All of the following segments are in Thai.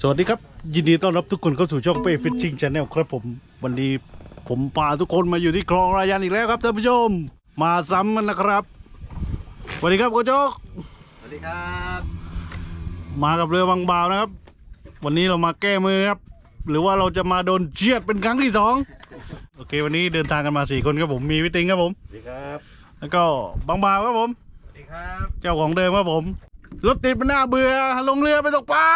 สวัสดีครับ ยินดีต้อนรับทุกคนเข้าสู่ช่องเป้ฟิชชิงชาแนลครับผมวันนี้ผมพาทุกคนมาอยู่ที่คลองรายันอีกแล้วครับท่านผู้ชม มาซ้ำกันนะครับสวัสดีครับโกโจกสวัสดีครับ มากับเรือบางบาวนะครับ วันนี้เรามาแก้มือครับ หรือว่าเราจะมาโดนเชียดเป็นครั้งที่สองโอเค วันนี้เดินทางกันมาสี่คนครับผมมีวิติงครับผมสวัสดีครับ แล้วก็บางบาวครับผมสวัสดีครับ เจ้าของเดิมครับผม รถติดมันน่าเบื่อ ลงเรือไปตกปลา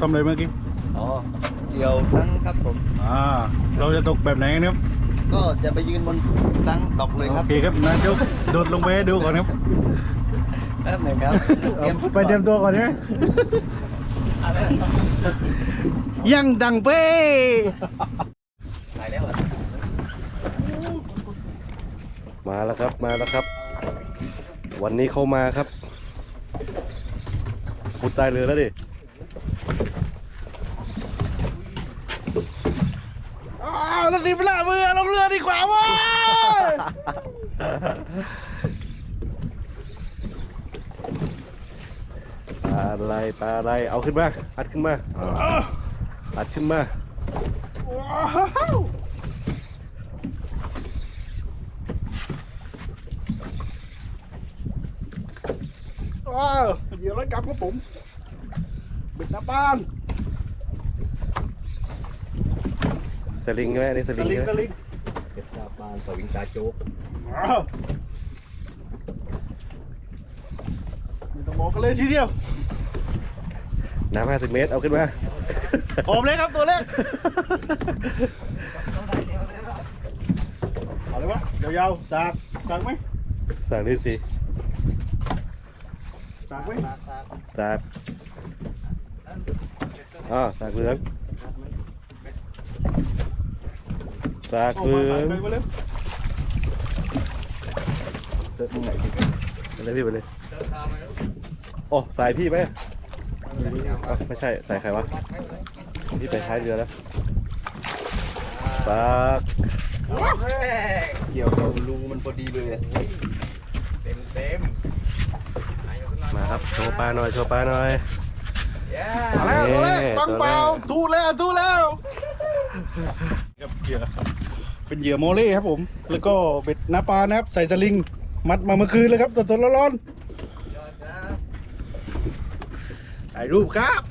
ทำอะไรเมื่อกี้อ๋อเกี่ยวทั้งครับผมอ่าเราจะตกแบบไหนกันครับ ก็จะไปยืนบนตั้งดอกเลยครับโอเคครับนายจกโดดลงไปให้ดูก่อนครับแป๊บหนึ่งครับเตรียมไปเตรียมตัวก่อนใช่ไหมยังดังเป้ถ่ายแล้วเหรอมาแล้วครับมาแล้วครับ วันนี้เขามาครับพุดใต้เรือแล้วดิ อ้าวรถติดมันน่าเบื่อลงเรือดีกว่าเว้ยปลาอะไรปลาอะไรเอาขึ้นมาอัดขึ้นมาอัดขึ้นมาว้าวว้าวเดี๋ยวรถกลับครับผมบิดหน้าบ้าน สลิงใช่ไหมอันนี่สสลิงลิงใช่ไหสมลิงเก็บตาปานสวิงตาโจ๊กว้าวไม่ต้องบอกกันเลยทีเดียว น้ำห้าสิบเมตรเอาขึ้นมาผมเลยครับตัวเล็กเอาเลยวะยาวๆสากสากไหมสั่งนี่สิสากไหมสากอ๋อสากเหลืองสากโอ้เหลืมาอง ไปมาเร็วเจอตรงไหนดีไปเลยพี่ไปเลยโอ้สายพี่ไหมอ้าวไม่ใช่สายใครวะพี่ไปท้ายเรือแล้วสากเกี่ยวกับรูมันพอดีเลยเต็มเต็มมาครับโชว์ปลาหน่อยโชว์ปลาหน่อยมาแล้วตัวแรกเย้ปังเปล่าตัวแรกทูแล้วทูแล้ว ครับเหยื่อเป็นเหยื่อโมเล่ครับผม แล้วก็เบ็ดน้าปลานะครับ ใส่สลิง มัดมาเมื่อคืนเลยครับสดๆร้อนๆถ่ายรูปครับ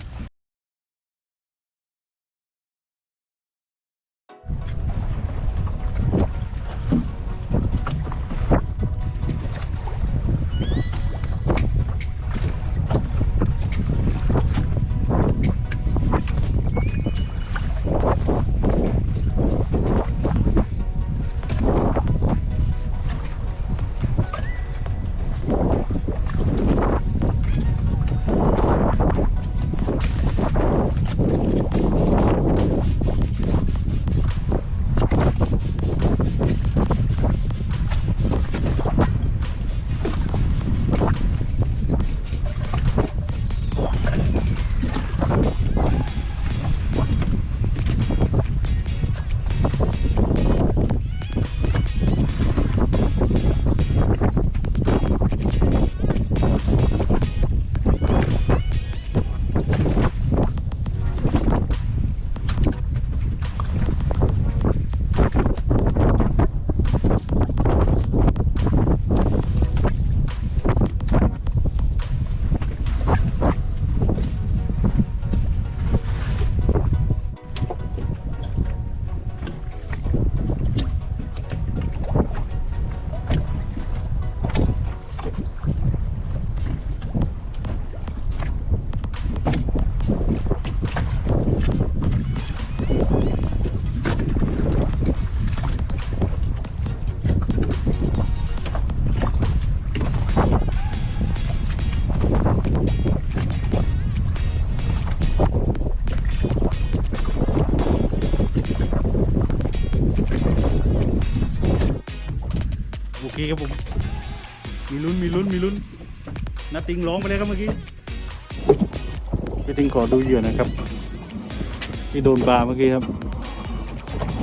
เคครับผม มีลุ้นมีลุ้นมีลุ้นนัดติงร้องไปเลยครับเมื่อกี้พี่ติงขอดูเหยื่อหนะครับ ที่โดนปลาเมื่อกี้ครับ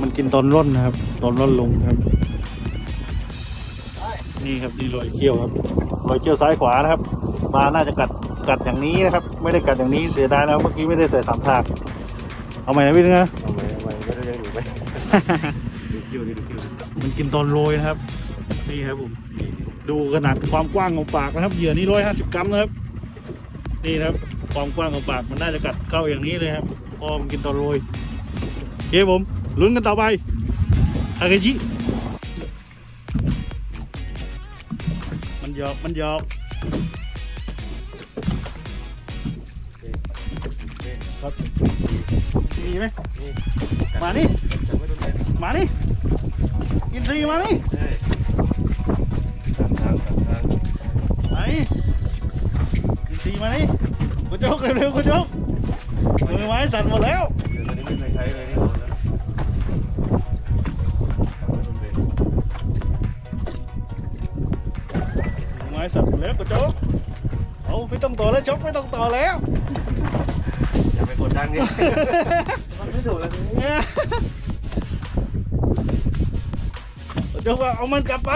มันกินตอนร่อนนะครับ ตอนร่อนลงครับ นี่ครับนี่รอยเขี้ยวครับรอยเขี้ยวซ้ายขวานะครับปลาน่าจะกัดกัดอย่างนี้นะครับ ไม่ได้กัดอย่างนี้เสียดายนะครับเมื่อกี้ไม่ได้ใส่สามทากเอาใหม่นะพี่นึงนะทำไมทำไมไม่ได้ยังอยู่ไหมดูคิวดิดูคิวดิมันกินตอนโรยนะครับ นี่ครับผมดูขนาดความกว้างของปากนะครับเหยื่อนี่ร้อยห้าสิบกรัมนะครับ นี่นะครับ ความกว้างของปากมันน่าจะกัดเข้าอย่างนี้เลยครับพอมันกินตอนโรยโอเคผมลุ้นกันต่อไปอาเกจิมันหยอกมันหยอกครับมีไหมนี่มานี่จับไม่โดนแดดมานี่อินทรีมานี่ มานี่อินทรีมานี่กูโจกเร็วๆกูโจกมือไม้สั่นหมดแล้วเดี๋ยวตอนนี้ไม่เคยใช้เลยนี่โดนแล้วจับไม่โดนแดดมือไม้สั่นหมดแล้วกูโจกเอาไม่ต้องต่อแล้วโจกไม่ต้องต่อแล้ว อย่าไปกดดันดิมันไม่ถูกเลยเนี่ยกูโจกว่าเอามันกลับไป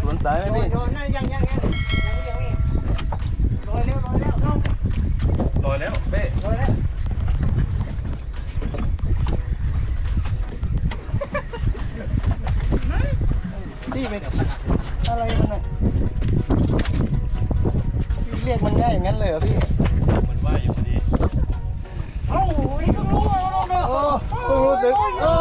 สวนสายไหมโยพี่นโยนนั่นยังยังยังยังยังนี่โรยเร็วโรยเร็วน้องลอยแล้วเป้โรยเร็วพี่เป็นอะไรมันน่ะพี่เรียกมันง่ายอย่างนั้นเลยเหรอพี่มันว่ายอยู่พอดีเอ้าโอ้ยโตัวอ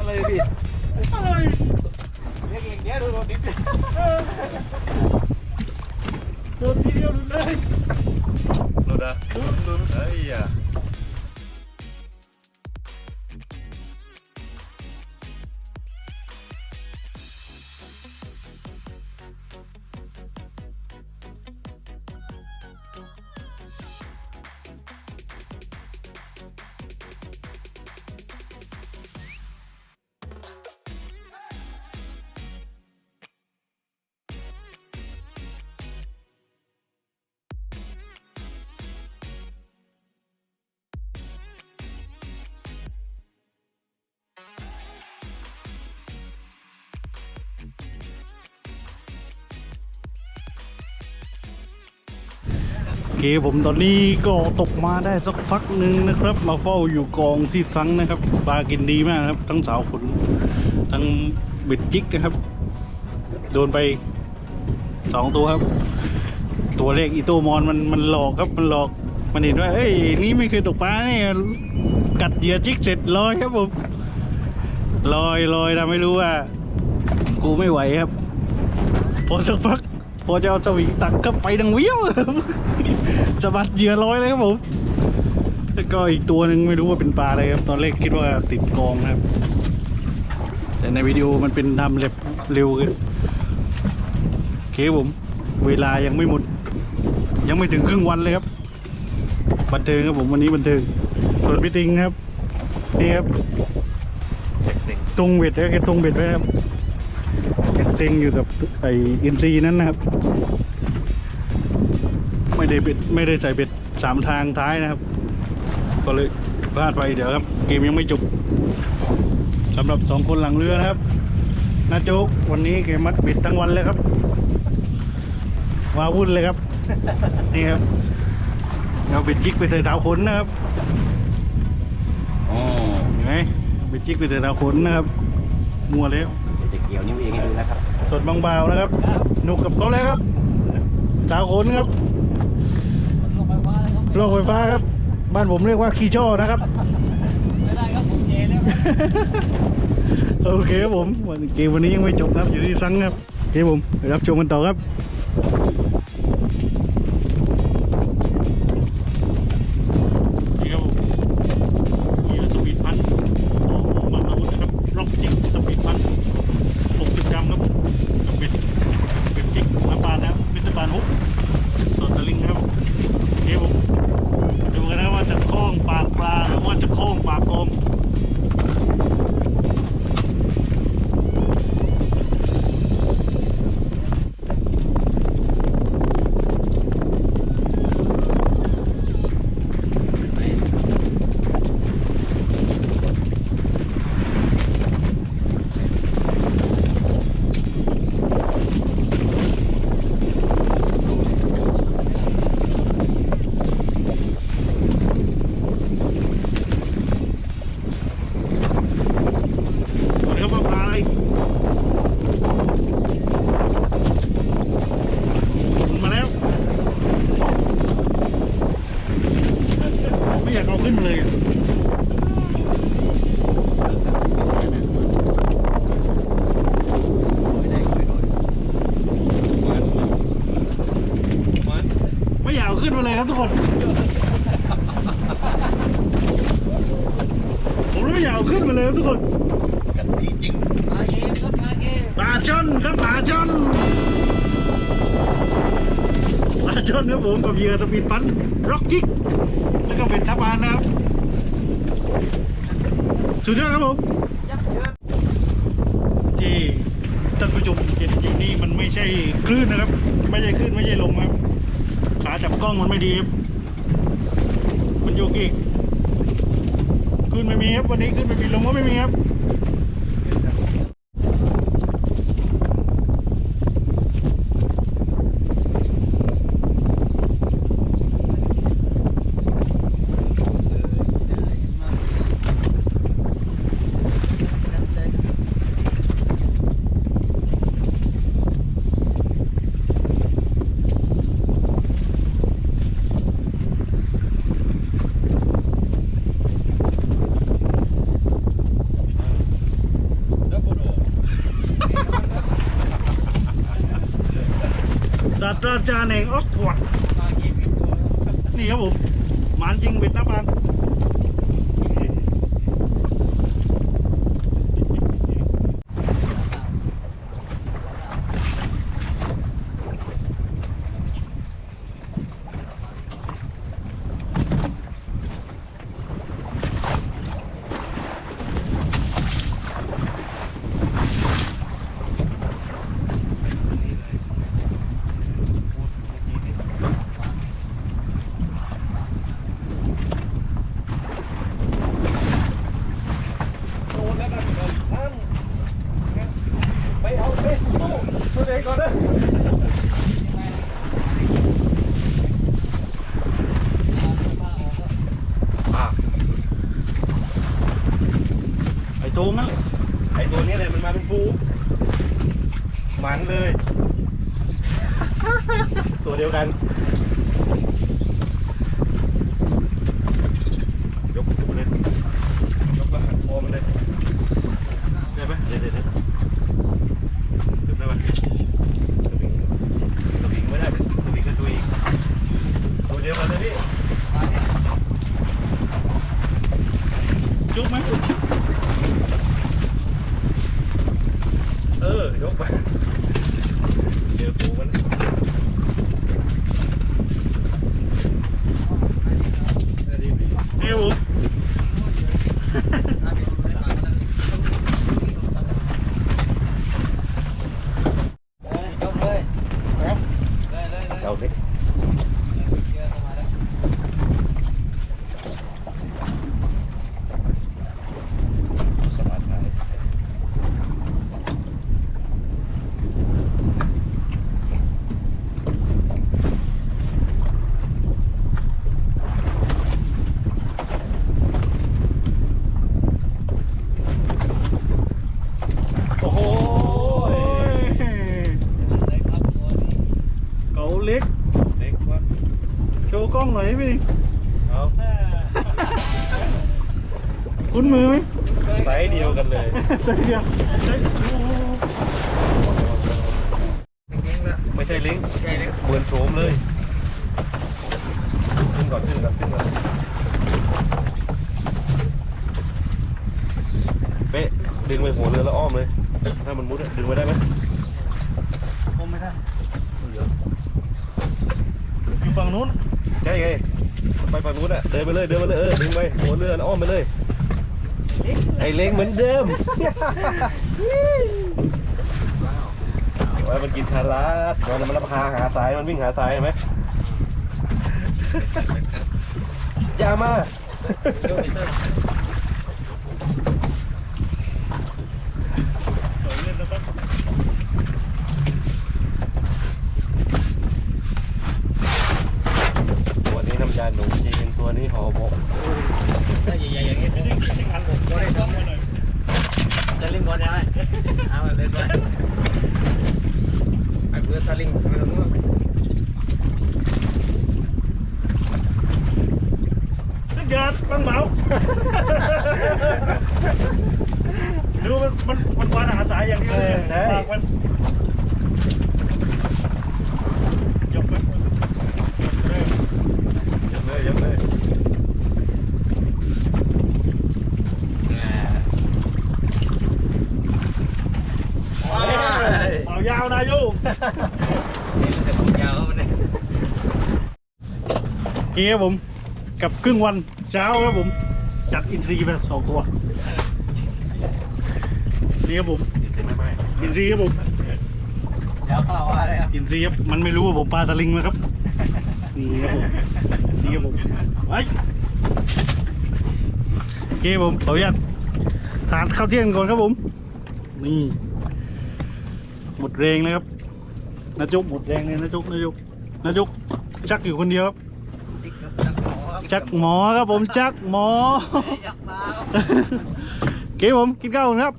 ะไรพี่อะไรเรียกเองเดี๋ยวดูโดนดิบโดนทีเดียวเลยดูนะดูเฮ้ยอะ เคผมตอนนี้ก็ตกมาได้สักพักหนึ่งนะครับ มาเฝ้าอยู่กองที่ซังนะครับปลากินดีมากครับ ทั้งสาวขนทั้งเบ็ดจิกนะครับ โดนไปสองตัวครับ ตัวเลขอีโตมอนมันมันหลอกครับมันหลอกมันเห็นว่าเอ้ยนี่ไม่เคยตกปลาเนี่ยกัดเหยื่อจิกเสร็จลอยครับผมลอยลอยนะไม่รู้ว่า กูไม่ไหวครับ พอสักพักพอจะเอาสวิงตักก็ไปดังเวี้ยวครับ สะบัดเหยื่อลอยเลยครับผมแล้วก็อีกตัวหนึ่งไม่รู้ว่าเป็นปลาอะไรครับ ตอนแรกคิดว่าติดกองนะครับ แต่ในวิดีโอมันเป็นทำเร็วเร็วขึ้นโอเคผม เวลายังไม่หมด ยังไม่ถึงครึ่งวันเลยครับ บันเทิงครับผมวันนี้บันเทิงส่วนพี่ติงครับนี่ครับตรงเบ็ดแล้วแกตรงเบ็ดไว้ครับเซ็งอยู่กับไออินซีนั้นนะครับ ไม่ได้เบ็ดไม่ได้ใส่เบ็ดสามทางท้ายนะครับ ก็เลยพลาดไปเดี๋ยวครับ เกมยังไม่จบสำหรับสองคนหลังเรือนะครับนาโจ๊กวันนี้แกมัดเบ็ดทั้งวันเลยครับวาวุ่นเลยครับ นี่ครับเอาเบ็ดจิกไปใส่ดาวขนนะครับอ๋อเห็นไหมเบ็ดจิกไปใส่ดาวขนนะครับ มัวแล้วจะเกี่ยวนิ้วเองให้ดูนะครับสดบางเบานะครับหนุกกับเขาเลยครับสาวขนครับ โลกไฟฟ้าครับ บ้านผมเรียกว่าคีช่อนะครับ ไม่ได้ครับผมเยแล้วโอเคครับผมวันเกมวันนี้ยังไม่จบครับอยู่ที่ซังครับโอเคผมรับชมกันต่อครับ เหยื่อสปีดฟันร็อกยิกแล้วก็เป็นทับานนะครับสุดยอดครับผมที่ท่านผู้ชมเห็นอยู่นี่มันไม่ใช่คลื่นนะครับ ไม่ใช่คลื่นไม่ใช่ลมครับขาจับกล้องมันไม่ดีครับมันโยกเอกคลื่นไม่มีครับวันนี้คลื่นไม่มีลมก็ไม่มีครับ ศาสตราจารย์แห่งออกขวดนี่ครับผมหมานจริงเบ็ดน้ำมันไอ้โจงนั่นแหละ ไอตัวนี้เลยมันมาเป็นฟูมันเลย ตัวเดียวกัน ยกขึ้นมาเลย ยกมาหันคอมันเลย ได้ไหมเดี๋ยวเดี๋ยวเดี๋ยวถึงได้ไหมสวิงสวิงไม่ได้สวิงก็ตัวอีกตัวเดียวกันเลยพี่ จุกไหม เออ ยกไปเจอปูมันได้ดีพี่ เอ้ยผม เอาดิสบายใจ โอ้โหเก๋าเล็ก เล็กวะ โช ว์กล้องหน่อยพี่เอาคุ้นมือไหมไซส์เดียวกันเลยใจเดียวใจโอ้โหไม่ใช่ลิงก์เหมือนโฉมเลยขึ้นก่อนขึ้นก่อนขึ้นก่อนเป๊ะดึงไปหัวเรือแล้วอ้อมเลย ถ้ามันมุดอะดึงไว้ได้ไหมคงไม่ได้อยู่ฝั่งนู้น ใช่ไงไปฝั่งนู้นอะเดินไปเลยเดินไปเลยเออดึงไปหัวเรือแล้วอ้อมไปเลยไอเล้งเหมือนเดิมว่ามันกินชาลัดมันมันรับคาหาสายมันวิ่งหาสายเห็นไหมอย่ามา เล่นแล้วครับ ตัวนี้น้ำยาหนูจีนตัวนี้ห่อหมกยิ่งยิ่งอันผมก็ได้ต้องเลยจะลิงก่อนยังไงเอาเล่นไปไอ้เพื่อสลิงไปตรงนู้นสุดยอดปังเหมาดูมันมันมันวานหาสายอย่างเดียวเลยปากมันยกไปยกไป ยับเลยยับเลย เอายาวนะโย นี่จะพูดยาวมันเนี่ย โอ เคครับผม กับครึ่งวันเช้าครับผม จัดอินซีย์ไปสองตัวนี่ครับผมเห็นไหมไม่อินซีย์ครับผมเดี๋ยวเข้าอะไรครับอินซีย์ครับมันไม่รู้ว่าผมปลาสลิงนะครับนี่ครับผมนี่ครับผมไว้โอเคครับผมขออนุญาตทานข้าวเที่ยงก่อนครับผม นี่หมดแรงเลยครับนาจุกหมดแรงเลยนาจุกนาจุกนาจุกชักอยู่คนเดียวครับ จักหมอครับผมจักหมอจักมาครับเก๋ผมกินข้าวก่อนครับ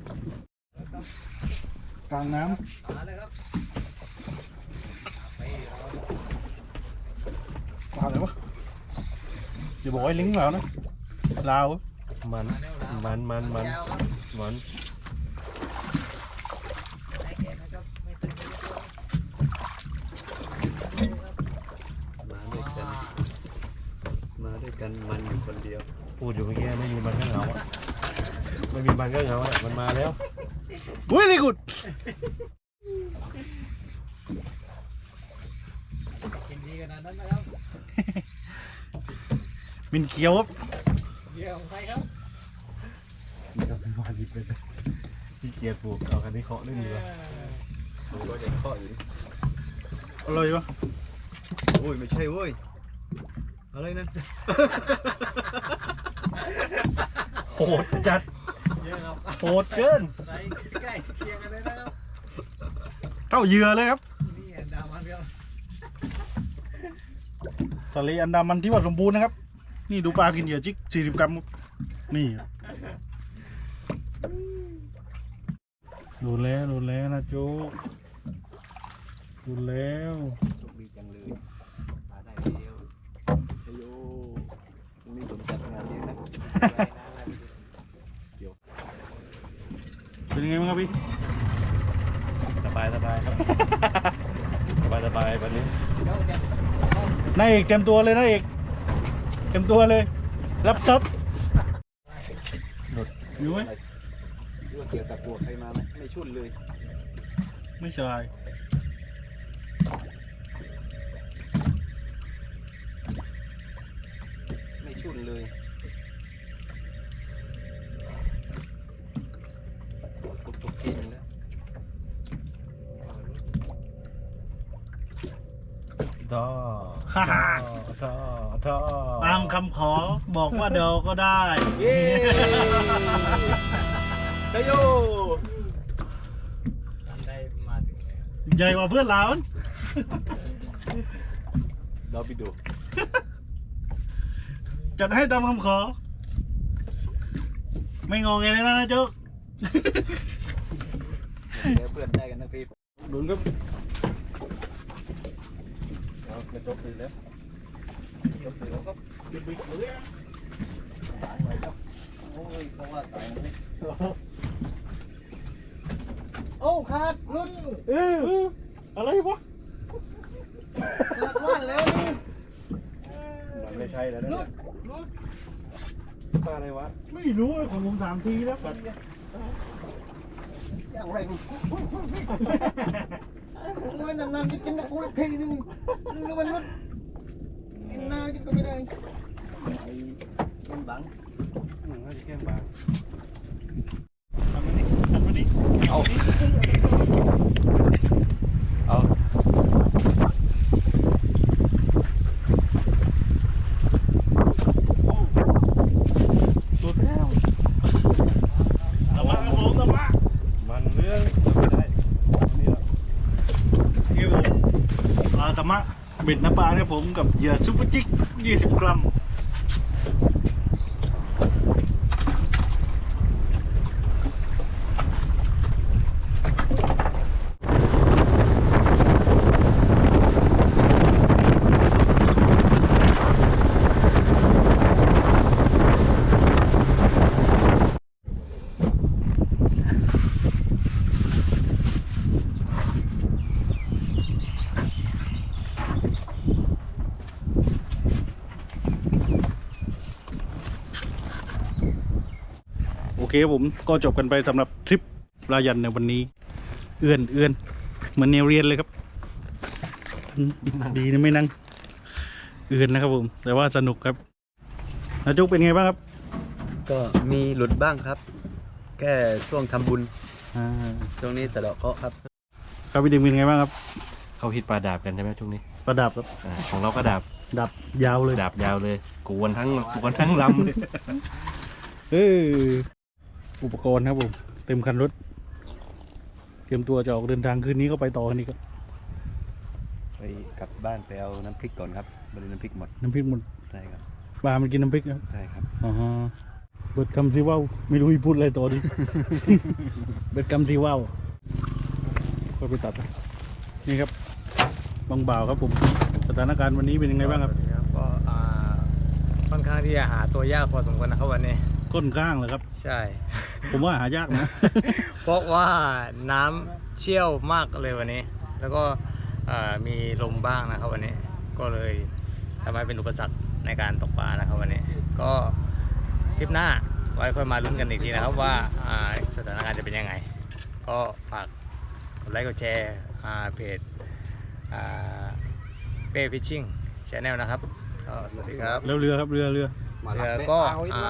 กลางน้มาเลยครับำปลาอะไรวะอย่าบอกไอ้ลิงก์เปล่านะลาวมันมันมันมันมัน ไอ้แกนะครับไม่ตึงไม่ตึง พูดอยู่เมื่อกี้ไม่มีมันก็เหงาอะไม่มีมันก็เหงาอะมันมาแล้วอุ้ยนี่กุดกินดีขนาดนั้นนะครับมินเขียวครับเยี่ยมใครครับนี่ก็เป็นว่าหยิบไปเลยพี่เกียรติปลูกเอาคันนี้เคาะเล่นดีกว่าผมก็จะเคาะอยู่อร่อยปะโอ้ยไม่ใช่เว้ย อะไรนั่นโหดจัดเยอะครับโหดเกินใส่ใกล้เคียงกันเลยนะครับเข้าเหยื่อเลยครับนี่อันดามันครับทะเลอันดามันที่ว่าสมบูรณ์นะครับ นี่ดูปลากินเหยื่อจิกสี่สิบกรัมครับนี่ดูแล้วดูแล้วนะโจ๊กดูแล้วโชคดีจังเลย มาได้แล้วชโยพรุ่งนี้ผมจัดงานเลี้ยงนะ เป็นยังไงบ้างครับพี่สบายสบายครับ สบายสบายวันนี้นายเอกเต็มตัวเลยนายเอกเต็มตัวเลย รับซับอยู่ไหมรู้ว่าเกี่ยวกับตัวใครมาไหมไม่ชุนเลย ไม่ใช่ไม่ชุนเลยกดตกทีนึงแล้ว ท่อฮ่าฮ่าท่อท่อตามคำขอบอกว่าเดี๋ยวก็ได้เย้ชโยได้มาถึงแล้วใหญ่กว่าเพื่อนเราเราไปดูจัดให้ตามคำขอ ไม่งงไงเลยนะนะโจ๊กเพื่อนได้กันนะพี่ดุนครับ กระจกตื่นแล้วกระจกตื่นแล้วครับจุดบิดเลยตายไปครับโอ้ยเพราะว่าตายมันไม่โอ้ขาดรุ่นเอออะไรวะขาดว่านแล้วนี่มันไม่ใช่แล้วนะรุ่เนี่ยนรุ่นปลาอะไรวะไม่รู้ไอ้ของผมถามทีแล้วกัดอย่างไร มึงมึงไม่นานๆจะกินนะกูอีกทีนึงมึงรู้มันรุ่นกินนานกินก็ไม่ได้ไอ้มันบังอืมน่าจะแค่บางทำมาดิทำมาดิเอาเอา สุดแล้วตะมะครับผมตะมะ มันเรื่องไม่ได้วันนี้แล้ว เอวปลาตะมะเบ็ ดน้ำปลาเนี่ยผมกับเหยื่อซุปเปอร์จิก 20 กรัม ผมก็จบกันไปสำหรับทริปรายันในวันนี้ เอื้อนเอื้อนเหมือนแนวเรียนเลยครับอืมดีนะไม่นั่ง เอื้อนนะครับผม แต่ว่าสนุกครับนาจุกเป็นไงบ้างครับ ก็มีหลุดบ้างครับ แค่ช่วงทำบุญอ่าช่วงนี้สะเดาะเคราะห์ครับครับพี่ดึงเป็นไงบ้างครับ เขาฮิตปลาดาบกันใช่ไหมช่วงนี้ประดับครับอ่าของเราก็ดาบดับยาวเลยดาบยาวเลยกวนทั้งกวนทั้งลำเลยเออ อุปกรณ์ครับผม เต็มคันรถ เตรียมตัวจะออกเดินทางคืนนี้ก็ไปต่อกันอีกครับไปกลับบ้านไปเอาน้ำพริกก่อนครับบริน้ำพริกหมด น้ำพริกหมดใช่ครับปลามันกินน้ำพริกครับใช่ครับอ๋อฮะเบิดคำสิว่าวไม่รู้อีพูดอะไรต่อดิเบิดคำสิว่าวก็ไปตัด นี่ครับบางบ่าวครับผม สถานการณ์วันนี้เป็นยังไงบ้างครับก็อ่าค่อนข้างที่จะหาตัวยากพอสมควรนะครับวันนี้ ก้นข้างเหรอครับ ใช่ ผมว่าหายากนะ เพราะว่าน้ำเชี่ยวมากเลยวันนี้ แล้วก็อ่ามีลมบ้างนะครับวันนี้ ก็เลยทำให้เป็นอุปสรรคในการตกปลานะครับวันนี้ ก็ทริปหน้าไว้ค่อยมาลุ้นกันอีกทีนะครับว่าอ่าสถานการณ์จะเป็นยังไง ก็ฝากกดไลค์กดแชร์อ่าเพจเป้ฟิชชิ่งชแนลนะครับก็สวัสดีครับ แล้วเรือครับเรือเรือ เรือก็อ่า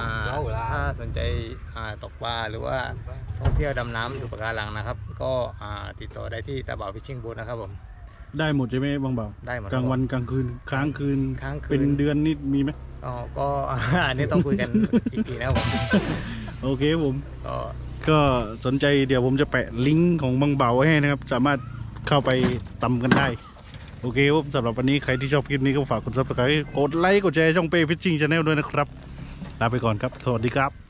ถ้าสนใจอ่าตกปลาหรือว่าท่องเที่ยวดำน้ำดูปะการังนะครับ ก็อ่าติดต่อได้ที่ตาบ่าวฟิชชิ่งบูธนะครับผมได้หมดใช่ไหมบางเบาได้หมดกลางวันครับกลางคืนค้างคืนค้างคืนเป็นเดือนนี่มีไหมอ๋อก็อันนี้ต้องคุยกันอีกทีนะครับผมโอเคครับผมก็ก็สนใจเดี๋ยวผมจะแปะลิงก์ของบางเบาไว้ให้นะครับ สามารถเข้าไปตำกันได้ โอเคครับสำหรับวันนี้ใครที่ชอบคลิปนี้ก็ฝากกดซับสไครต์กดไลค์กดแชร์ช่องเป้พิชชิ่งชาแนลด้วยนะครับ ลาไปก่อนครับ สวัสดีครับ